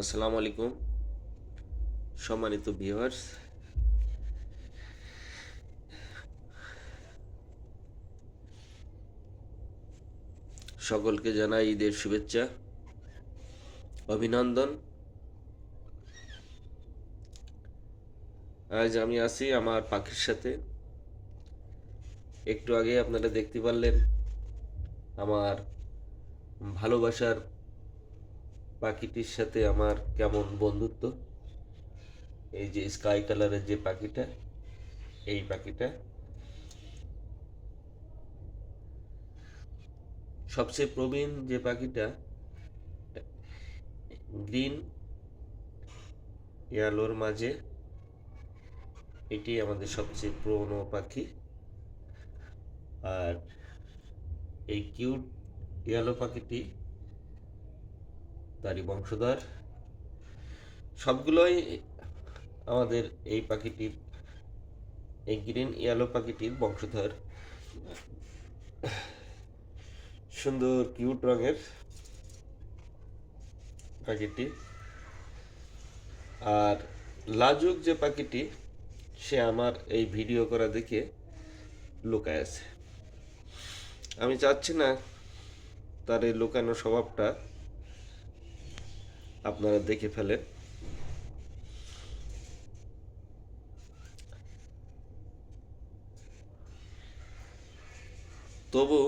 আসসালামু আলাইকুম, সম্মানিত ভিউয়ার্স। সকলকে জানাই ঈদের শুভেচ্ছা, অভিনন্দন। আজ আমি আছি আমার পাখির সাথে। একটু আগে আপনারা দেখতে পারলেন আমার ভালোবাসার পাখিটির সাথে আমার কেমন বন্ধুত্ব? এই যে স্কাই কালারের যে পাখিটা, এই পাখিটা। সবচেয়ে প্রবীণ যে পাখিটা, গ্রিন, ইয়ালোর মাঝে, এটি আমাদের সবচেয়ে পুরনো পাখি। আর এই কিউট ইয়ালো পাখিটি তারই বংশধর। সবগুলোই আমাদের এই পাখিটির, এই গ্রিন ইয়েলো পাখিটির বংশধর। সুন্দর, কিউট রঙের পাখিটি। আর লাজুক যে পাখিটি, সে আমার এই ভিডিও করা দেখে লুকায় আছে। আমি চাচ্ছি না তার এই লুকানো স্বভাবটা আপনারা দেখে ফেলেন। তবু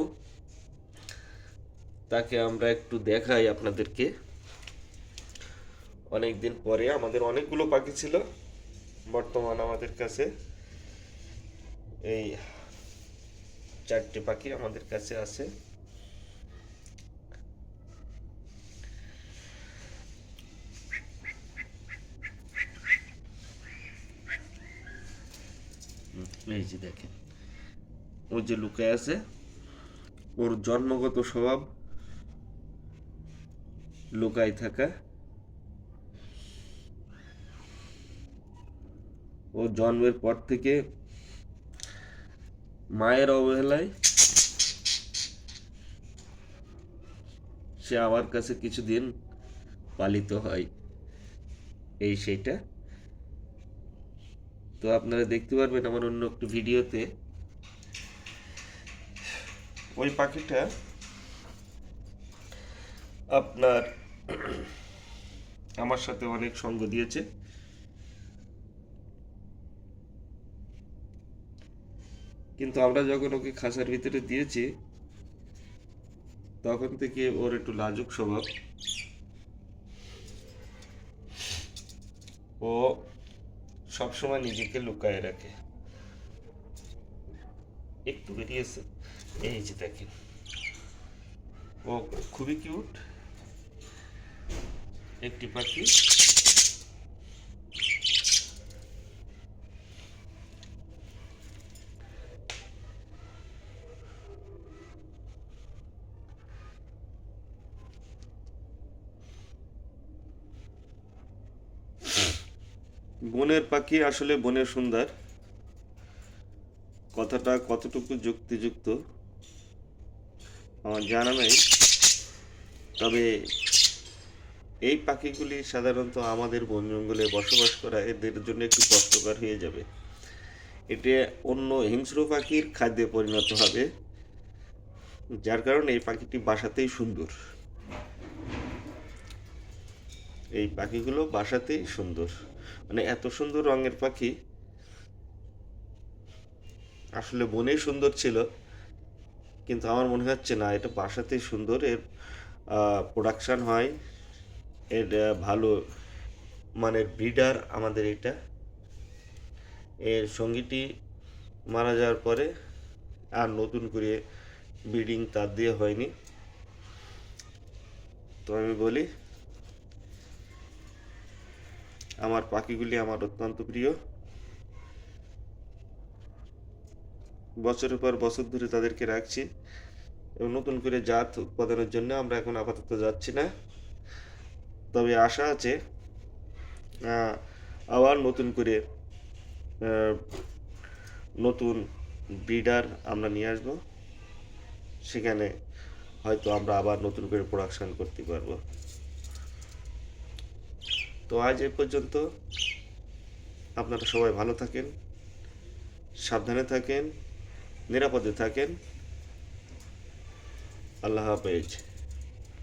তাকে আমরা একটু দেখাই আপনাদেরকে। অনেক দিন পরে আমাদের অনেকগুলো পাখি ছিল, বর্তমান আমাদের কাছে এই চারটে পাখি আমাদের কাছে আছে। এই যে দেখেন, ও যে লুকায় আছে, ওর জন্মগত স্বভাব লুকায় থাকা, ও জন্মের পর থেকে মায়ের অবহেলায় সে আমার কাছে কিছুদিন পালিত হয়। এই সেইটা তো আপনারা দেখতে পারবেন আমার অন্য একটু ভিডিওতে। ওই পাখিটা আপনার আমার সাথে অনেক সঙ্গ দিয়েছে। কিন্তু আমরা যখন ওকে খাঁচার ভিতরে দিয়েছি, তখন থেকে ওর একটু লাজুক স্বভাব। ও সবসময় নিজেকে লুকায় রাখে। একটু বেরিয়েছে। এই যে দেখেন। ও খুবই কিউট একটি পাখি। বনের পাখি আসলে বনের সুন্দর। কথাটা কতটুকু যুক্তিযুক্ত, আমার জানা নেই। তবে এই পাখিগুলি সাধারণত আমাদের বন জঙ্গলে বসবাস করা এদের জন্য একটু কষ্টকর হয়ে যাবে। এটি অন্য হিংস্র পাখির খাদ্যে পরিণত হবে, যার কারণে এই পাখিটি বাসাতেই সুন্দর। এই পাখিগুলো বাসাতেই সুন্দর। মানে এত সুন্দর রঙের পাখি। আসলে বনেই সুন্দর ছিল, কিন্তু আমার মনে হচ্ছে না, এটা বাসাতেই সুন্দর। এর প্রোডাকশান হয়, এর ভালো মানের ব্রিডার আমাদের এটা। এর সঙ্গীটি মারা যাওয়ার পরে আর নতুন করে ব্রিডিং তার দিয়ে হয়নি। তো আমি বলি আমার পাখিগুলি আমার অত্যন্ত প্রিয়। বছরের পর বছর ধরে তাদেরকে রাখছি। এবং নতুন করে জাত উৎপাদনের জন্য আমরা এখন আপাতত যাচ্ছি না। তবে আশা আছে আবার নতুন করে নতুন ব্রিডার আমরা নিয়ে আসব। সেখানে হয়তো আমরা আবার নতুন করে প্রোডাকশন করতে পারব। তো আজ এ পর্যন্ত আপনারা সবাই ভালো থাকেন সাবধানে থাকেন নিরাপদে থাকেন। আল্লাহ হাফেজ।